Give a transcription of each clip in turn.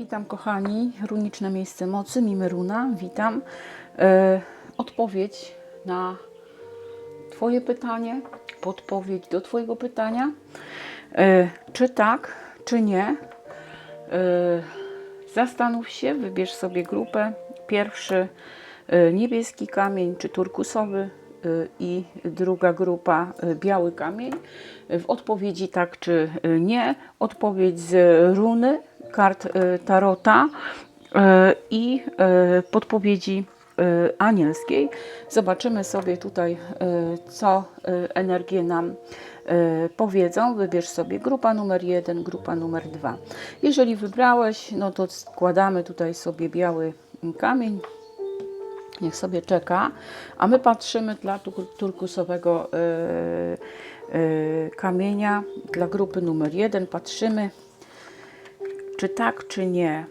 Witam kochani, runiczne miejsce mocy, Mimy Runa, witam. E, odpowiedź na Twoje pytanie, podpowiedź do Twojego pytania. E, czy tak, czy nie? E, zastanów się, wybierz sobie grupę. Pierwszy e, niebieski kamień, czy turkusowy e, i druga grupa e, biały kamień. W odpowiedzi tak czy e, nie. Odpowiedź z runy, kart e, tarota e, i e, podpowiedzi anielskiej. Zobaczymy sobie tutaj, co energie nam powiedzą. Wybierz sobie grupa numer jeden, grupa numer dwa. Jeżeli wybrałeś, no to składamy tutaj sobie biały kamień. Niech sobie czeka, a my patrzymy dla tur- turkusowego kamienia, dla grupy numer jeden. Patrzymy, czy tak, czy nie.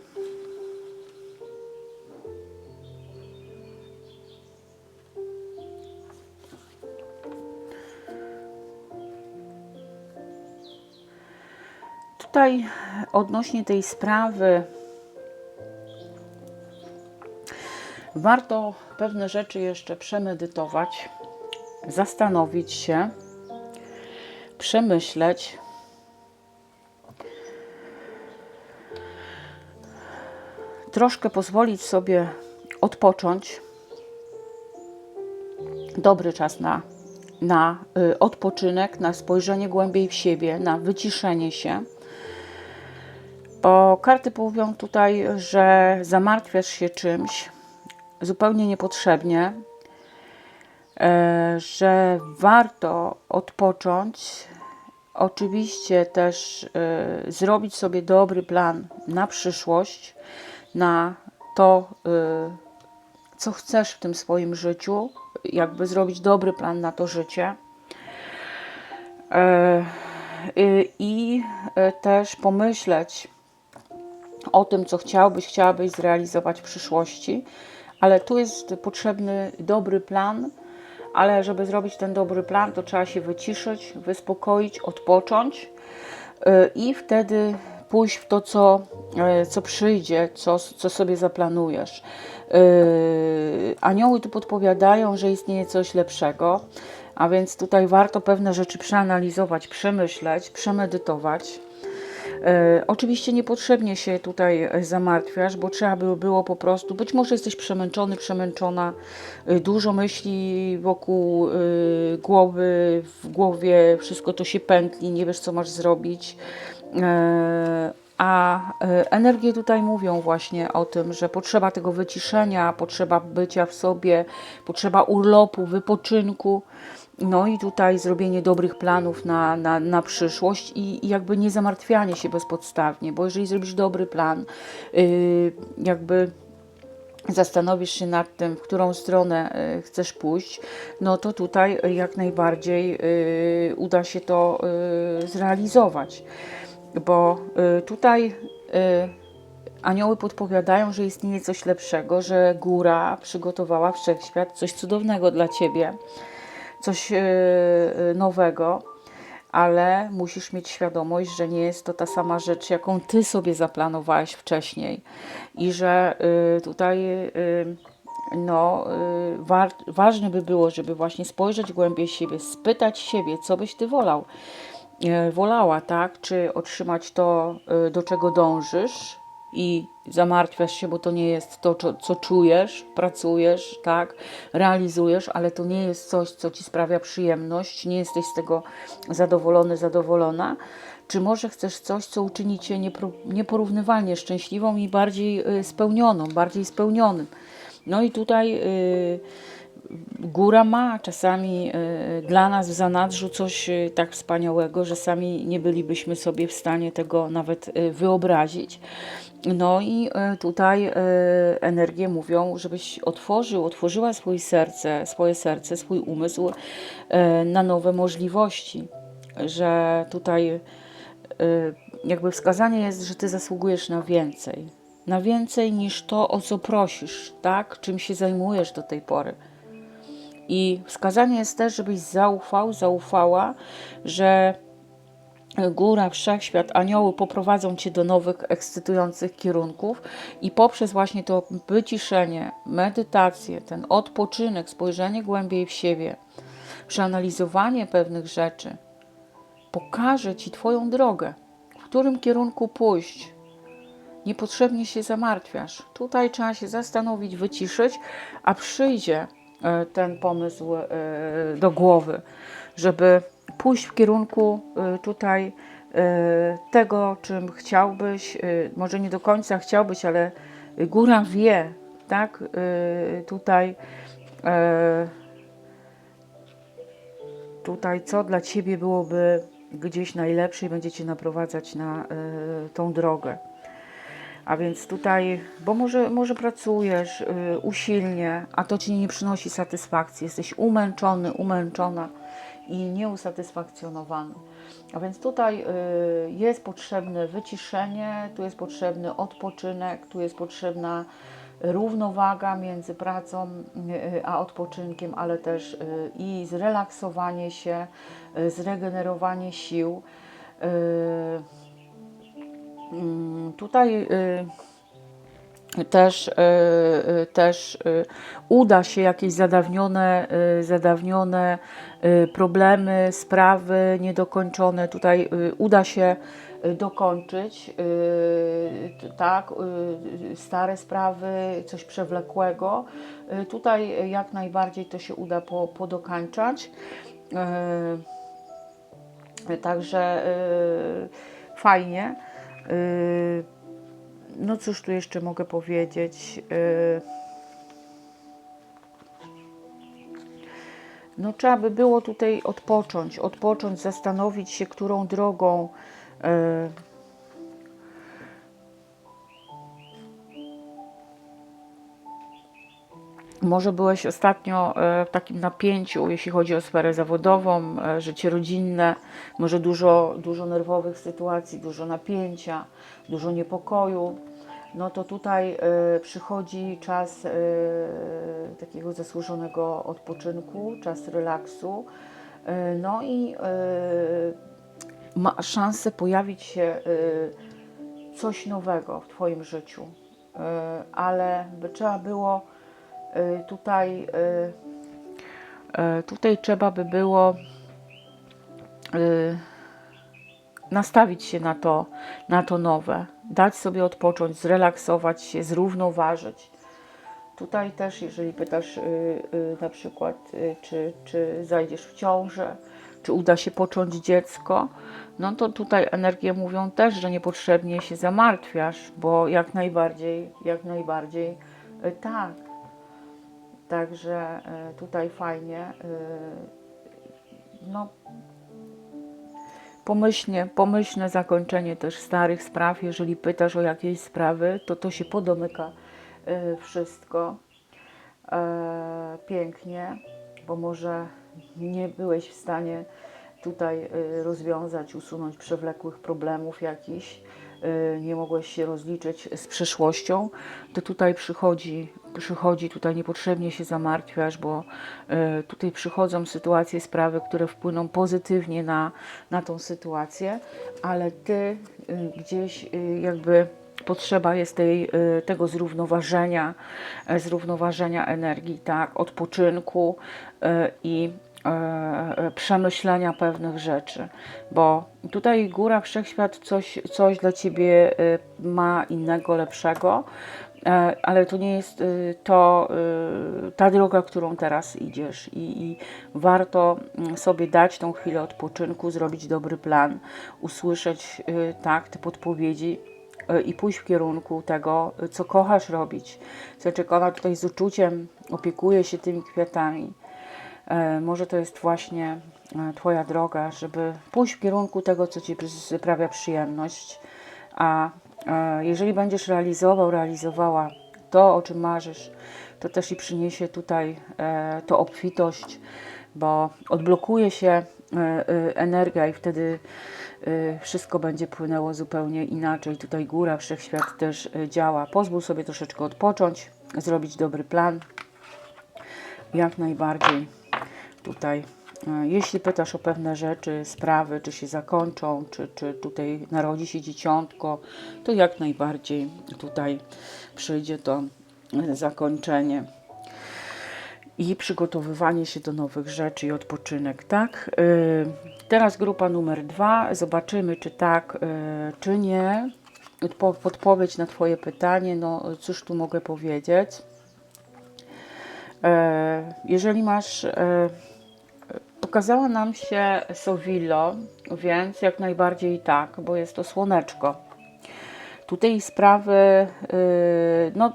Tutaj odnośnie tej sprawy warto pewne rzeczy jeszcze przemedytować, zastanowić się, przemyśleć. Troszkę pozwolić sobie odpocząć. Dobry czas na, na y, odpoczynek, na spojrzenie głębiej w siebie, na wyciszenie się. Bo karty mówią tutaj, że zamartwiasz się czymś zupełnie niepotrzebnie, e, że warto odpocząć. Oczywiście też e, zrobić sobie dobry plan na przyszłość, na to, e, co chcesz w tym swoim życiu, jakby zrobić dobry plan na to życie. E, y, I też pomyśleć o tym, co chciałbyś, chciałabyś zrealizować w przyszłości, ale tu jest potrzebny dobry plan, ale żeby zrobić ten dobry plan, to trzeba się wyciszyć, wyspokoić, odpocząć y, i wtedy pójść w to, co, y, co przyjdzie, co, co sobie zaplanujesz. Yy, Anioły tu podpowiadają, że istnieje coś lepszego, a więc tutaj warto pewne rzeczy przeanalizować, przemyśleć, przemedytować. E, oczywiście niepotrzebnie się tutaj e, zamartwiasz, bo trzeba by było po prostu, być może jesteś przemęczony, przemęczona, e, dużo myśli wokół e, głowy, w głowie wszystko to się pętli, nie wiesz co masz zrobić. E, a e, energie tutaj mówią właśnie o tym, że potrzeba tego wyciszenia, potrzeba bycia w sobie, potrzeba urlopu, wypoczynku. No i tutaj zrobienie dobrych planów na, na, na przyszłość i, i jakby nie zamartwianie się bezpodstawnie, bo jeżeli zrobisz dobry plan, yy, jakby zastanowisz się nad tym, w którą stronę y, chcesz pójść, no to tutaj jak najbardziej y, uda się to y, zrealizować. Bo y, tutaj y, anioły podpowiadają, że istnieje coś lepszego, że góra przygotowała wszechświat coś cudownego dla ciebie, coś y, nowego. Ale musisz mieć świadomość, że nie jest to ta sama rzecz, jaką ty sobie zaplanowałeś wcześniej, i że tutaj no, wa ważne by było, żeby właśnie spojrzeć głębiej siebie, spytać siebie, co byś ty wolał, wolała, tak? Czy otrzymać to, y, do czego dążysz i zamartwiasz się, bo to nie jest to, co, co czujesz, pracujesz, tak? Realizujesz, ale to nie jest coś, co ci sprawia przyjemność, nie jesteś z tego zadowolony, zadowolona. Czy może chcesz coś, co uczyni cię nieporównywalnie szczęśliwą i bardziej y, spełnioną, bardziej spełnionym? No i tutaj y, góra ma czasami y, dla nas w zanadrzu coś y, tak wspaniałego, że sami nie bylibyśmy sobie w stanie tego nawet y, wyobrazić. No i tutaj energie mówią, żebyś otworzył, otworzyła swoje serce, swoje serce, swój umysł na nowe możliwości, że tutaj jakby wskazanie jest, że ty zasługujesz na więcej. Na więcej niż to, o co prosisz, tak? Czym się zajmujesz do tej pory. I wskazanie jest też, żebyś zaufał, zaufała, że góra, wszechświat, anioły poprowadzą cię do nowych, ekscytujących kierunków i poprzez właśnie to wyciszenie, medytację, ten odpoczynek, spojrzenie głębiej w siebie, przeanalizowanie pewnych rzeczy, pokaże ci Twoją drogę, w którym kierunku pójść. Niepotrzebnie się zamartwiasz. Tutaj trzeba się zastanowić, wyciszyć, a przyjdzie ten pomysł e, do głowy, żeby pójść w kierunku e, tutaj e, tego, czym chciałbyś, e, może nie do końca chciałbyś, ale góra wie, tak? E, Tutaj e, tutaj co dla Ciebie byłoby gdzieś najlepsze i będzie Cię naprowadzać na tą drogę. A więc tutaj, bo może, może pracujesz y, usilnie, a to Ci nie przynosi satysfakcji, jesteś umęczony, umęczona i nieusatysfakcjonowany. A więc tutaj y, jest potrzebne wyciszenie, tu jest potrzebny odpoczynek, tu jest potrzebna równowaga między pracą y, a odpoczynkiem, ale też y, i zrelaksowanie się, y, zregenerowanie sił. Mm, Tutaj y, też, y, y, też uda się jakieś zadawnione, zadawnione problemy, sprawy niedokończone, tutaj uda się dokończyć, tak, stare sprawy, coś przewlekłego. Tutaj jak najbardziej to się uda po, podokańczać. Także fajnie. Y, no cóż tu jeszcze mogę powiedzieć? Y, No trzeba by było tutaj odpocząć, odpocząć, zastanowić się, którą drogą. Może byłeś ostatnio e, w takim napięciu, jeśli chodzi o sferę zawodową, e, życie rodzinne, może dużo, dużo nerwowych sytuacji, dużo napięcia, dużo niepokoju. No to tutaj e, przychodzi czas takiego zasłużonego odpoczynku, czas relaksu. No i ma szansę pojawić się coś nowego w Twoim życiu, ale by trzeba było tutaj, y, y, tutaj trzeba by było y, nastawić się na to, na to nowe, dać sobie odpocząć, zrelaksować się, zrównoważyć. Tutaj też, jeżeli pytasz y, y, na przykład, y, czy, czy zajdziesz w ciążę, czy uda się począć dziecko, no to tutaj energie mówią też, że niepotrzebnie się zamartwiasz, bo jak najbardziej, jak najbardziej y, tak. Także e, tutaj fajnie. e, No, pomyślnie, pomyślne zakończenie też starych spraw. Jeżeli pytasz o jakieś sprawy, to to się podomyka e, wszystko pięknie, bo może nie byłeś w stanie tutaj rozwiązać, usunąć przewlekłych problemów jakichś, nie mogłeś się rozliczyć z przeszłością, to tutaj przychodzi, przychodzi, tutaj niepotrzebnie się zamartwiasz, bo e, tutaj przychodzą sytuacje, sprawy, które wpłyną pozytywnie na, na tą sytuację, ale ty e, gdzieś jakby potrzeba jest tej, y, tego zrównoważenia, zrównoważenia energii, tak, odpoczynku y, i przemyślenia pewnych rzeczy, bo tutaj góra wszechświat coś, coś dla ciebie y, ma innego, lepszego, e, ale to nie jest to ta droga, którą teraz idziesz i, i warto mm, sobie dać tą chwilę odpoczynku, zrobić dobry plan, usłyszeć tak te podpowiedzi i pójść w kierunku tego, co kochasz robić. Znaczy, ona tutaj z uczuciem opiekuje się tymi kwiatami. E, Może to jest właśnie e, Twoja droga, żeby pójść w kierunku tego, co Ci sprawia przyjemność. A e, jeżeli będziesz realizował, realizowała to, o czym marzysz, to też i przyniesie tutaj to obfitość, bo odblokuje się energia i wtedy wszystko będzie płynęło zupełnie inaczej. Tutaj góra, wszechświat też działa. Pozwól sobie troszeczkę odpocząć, zrobić dobry plan. Jak najbardziej tutaj E, Jeśli pytasz o pewne rzeczy, sprawy, czy się zakończą, czy, czy tutaj narodzi się dzieciątko, to jak najbardziej tutaj przyjdzie to e, zakończenie i przygotowywanie się do nowych rzeczy i odpoczynek, tak? Y, Teraz grupa numer dwa. Zobaczymy, czy tak, y, czy nie. Odpo- Podpowiedź na Twoje pytanie, no cóż tu mogę powiedzieć. E, Jeżeli masz, e, pokazała nam się Sowillo, więc jak najbardziej tak, bo jest to słoneczko. Tutaj sprawy, y, no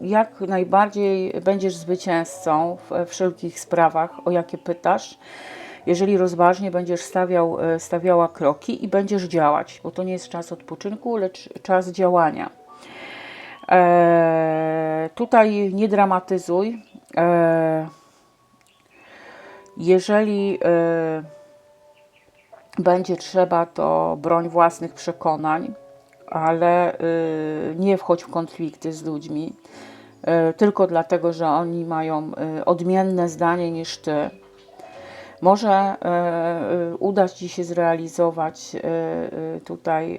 jak najbardziej będziesz zwycięzcą w wszelkich sprawach, o jakie pytasz. Jeżeli rozważnie będziesz stawiał, e, stawiała kroki i będziesz działać, bo to nie jest czas odpoczynku, lecz czas działania. E, tutaj nie dramatyzuj. E, jeżeli e, będzie trzeba, to broń własnych przekonań, ale y, nie wchodź w konflikty z ludźmi, y, tylko dlatego, że oni mają y, odmienne zdanie niż ty. Może y, y, uda Ci się zrealizować y, y, tutaj y,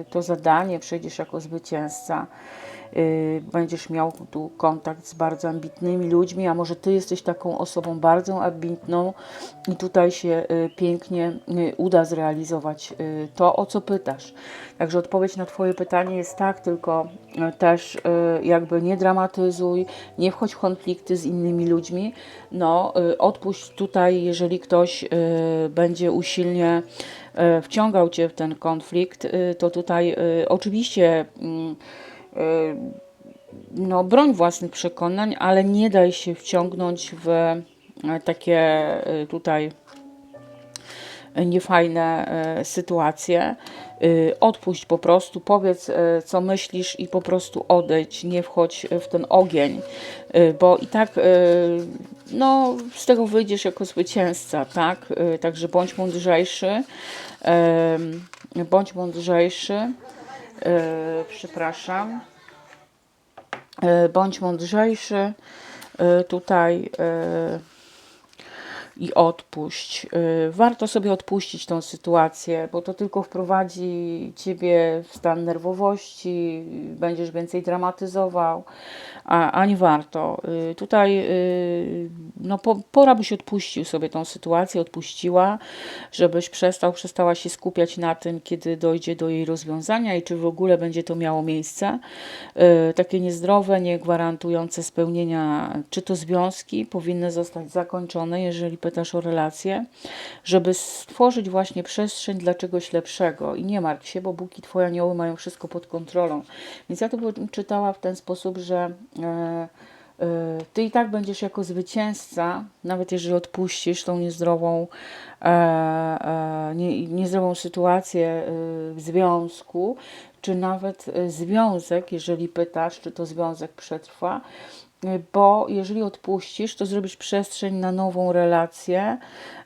y, to zadanie, przejdziesz jako zwycięzca. Y, Będziesz miał tu kontakt z bardzo ambitnymi ludźmi, a może Ty jesteś taką osobą bardzo ambitną i tutaj się y, pięknie y, uda zrealizować to, o co pytasz. Także odpowiedź na Twoje pytanie jest tak, tylko też jakby nie dramatyzuj, nie wchodź w konflikty z innymi ludźmi. No, odpuść tutaj, jeżeli ktoś będzie usilnie wciągał Cię w ten konflikt, to tutaj oczywiście mm, no, broń własnych przekonań, ale nie daj się wciągnąć w e, takie e, tutaj niefajne e, sytuacje. Y, Odpuść po prostu, powiedz co myślisz i po prostu odejdź, nie wchodź w ten ogień, y, bo i tak no, z tego wyjdziesz jako zwycięzca, tak? Y, Także bądź mądrzejszy, bądź mądrzejszy, przepraszam, E, bądź mądrzejszy. E, tutaj e, i odpuść. E, Warto sobie odpuścić tą sytuację, bo to tylko wprowadzi ciebie w stan nerwowości, będziesz więcej dramatyzował, a, a nie warto. E, Tutaj e, no, po, pora byś odpuścił sobie tą sytuację, odpuściła, żebyś przestał, przestała się skupiać na tym, kiedy dojdzie do jej rozwiązania i czy w ogóle będzie to miało miejsce. Takie niezdrowe, nie gwarantujące spełnienia, czy to związki powinny zostać zakończone, jeżeli pytasz o relacje, żeby stworzyć właśnie przestrzeń dla czegoś lepszego. I nie martw się, bo Bóg i Twoje anioły mają wszystko pod kontrolą. Więc ja to czytała w ten sposób, że e, e, ty i tak będziesz jako zwycięzca, nawet jeżeli odpuścisz tą niezdrową, e, nie, niezdrową sytuację w związku, czy nawet związek, jeżeli pytasz, czy to związek przetrwa, bo jeżeli odpuścisz, to zrobisz przestrzeń na nową relację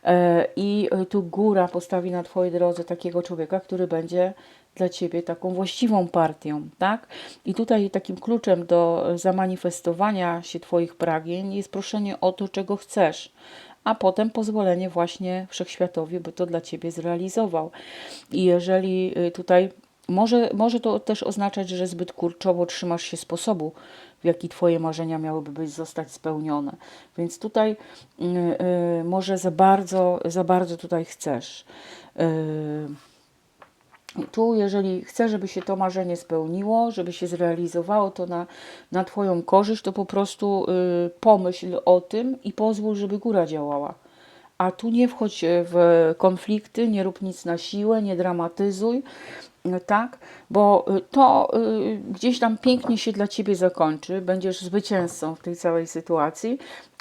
e, i e, tu góra postawi na Twojej drodze takiego człowieka, który będzie dla Ciebie taką właściwą partią, tak? I tutaj takim kluczem do zamanifestowania się Twoich pragnień jest proszenie o to, czego chcesz, a potem pozwolenie właśnie Wszechświatowi, by to dla Ciebie zrealizował. I jeżeli y, tutaj może, może to też oznaczać, że zbyt kurczowo trzymasz się sposobu, w jaki Twoje marzenia miałyby być zostać spełnione. Więc tutaj y, y, może za bardzo, za bardzo tutaj chcesz. Y, tu, jeżeli chcesz, żeby się to marzenie spełniło, żeby się zrealizowało to na, na Twoją korzyść, to po prostu pomyśl o tym i pozwól, żeby góra działała. A tu nie wchodź w konflikty, nie rób nic na siłę, nie dramatyzuj, tak? Bo y, to y, gdzieś tam pięknie się dla Ciebie zakończy, będziesz zwycięzcą w tej całej sytuacji,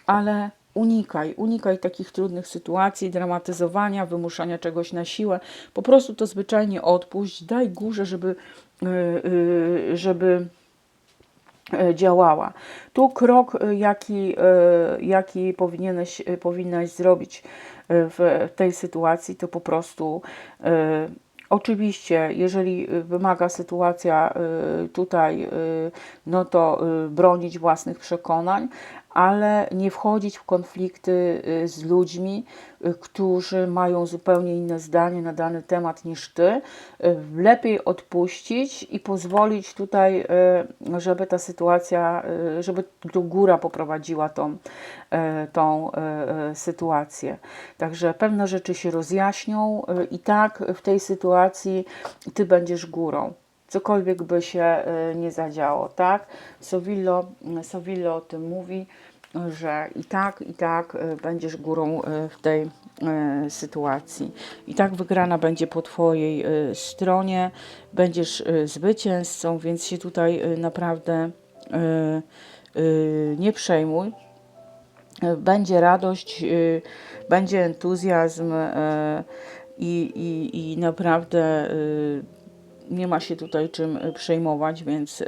ale unikaj, unikaj takich trudnych sytuacji, dramatyzowania, wymuszania czegoś na siłę. Po prostu to zwyczajnie odpuść, daj górze, żeby, y, żeby działała. Tu krok, jaki, jaki powinieneś, powinnaś zrobić w tej sytuacji, to po prostu Oczywiście, jeżeli e, wymaga sytuacja e, tutaj, e, no to bronić własnych przekonań, ale nie wchodzić w konflikty y, z ludźmi, y, którzy mają zupełnie inne zdanie na dany temat niż ty. Y, Lepiej odpuścić i pozwolić tutaj, żeby ta sytuacja, żeby to góra poprowadziła tą, tą sytuację. Także pewne rzeczy się rozjaśnią i tak w tej sytuacji ty będziesz górą cokolwiek by się y, nie zadziało, tak? Sovillo, Sovillo o tym mówi, że i tak, i tak y, będziesz górą y, w tej sytuacji. I tak wygrana będzie po Twojej stronie, będziesz zwycięzcą, więc się tutaj naprawdę nie przejmuj. Będzie radość, będzie entuzjazm i, i, i naprawdę nie ma się tutaj czym y, przejmować, więc y,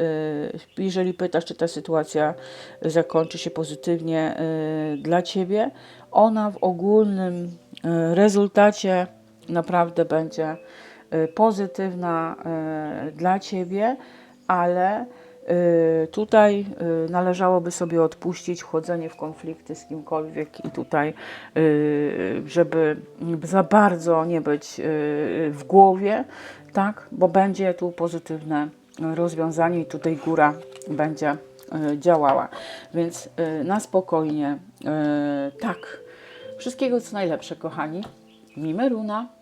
jeżeli pytasz, czy ta sytuacja zakończy się pozytywnie y, dla Ciebie, ona w ogólnym rezultacie naprawdę będzie pozytywna dla Ciebie, ale tutaj y, należałoby sobie odpuścić wchodzenie w konflikty z kimkolwiek i tutaj, y, żeby za bardzo nie być y, w głowie, tak, bo będzie tu pozytywne rozwiązanie i tutaj góra będzie y, działała. Więc y, na spokojnie, y, tak. Wszystkiego co najlepsze, kochani. Mimeruna.